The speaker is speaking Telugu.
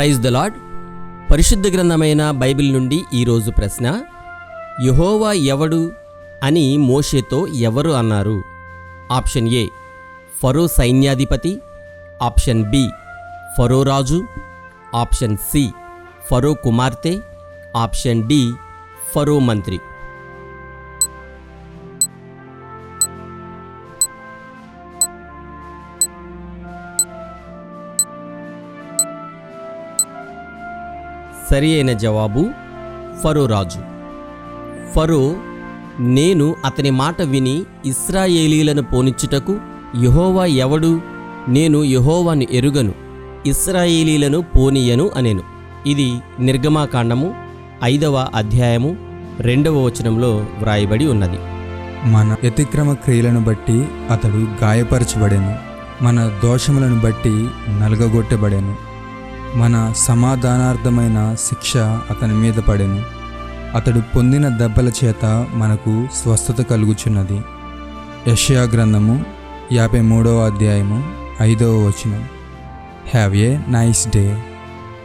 ప్రైజ్ ద లాడ్ పరిశుద్ధ గ్రంథమైన బైబిల్ నుండి ఈరోజు ప్రశ్న యహోవా ఎవడు అని మోషేతో ఎవరు అన్నారు? ఆప్షన్ ఏ ఫరో సైన్యాధిపతి. ఆప్షన్ బి ఫరో రాజు. ఆప్షన్ సి ఫరో కుమార్తె. ఆప్షన్ డి ఫరో మంత్రి. సరి అయిన జవాబు ఫరో రాజు. ఫరో నేను అతని మాట విని ఇస్రాయేలీలను పోనిచ్చుటకు యహోవా ఎవడు? నేను యహోవాను ఎరుగను ఇస్రాయేలీలను పోనీయను అనేను. ఇది నిర్గమాకాండము ఐదవ అధ్యాయము రెండవ వచనంలో వ్రాయబడి ఉన్నది. మన వ్యతిక్రమ క్రియలను బట్టి అతడు గాయపరచబడెను మన దోషములను బట్టి నలగగొట్టబడెను. మన సమాధానార్థమైన శిక్ష అతని మీద పడెను. అతడు పొందిన దెబ్బల చేత మనకు స్వస్థత కలుగుచున్నది. యషయా గ్రంథము యాభై మూడవ అధ్యాయము ఐదవ వచనం. Have a nice day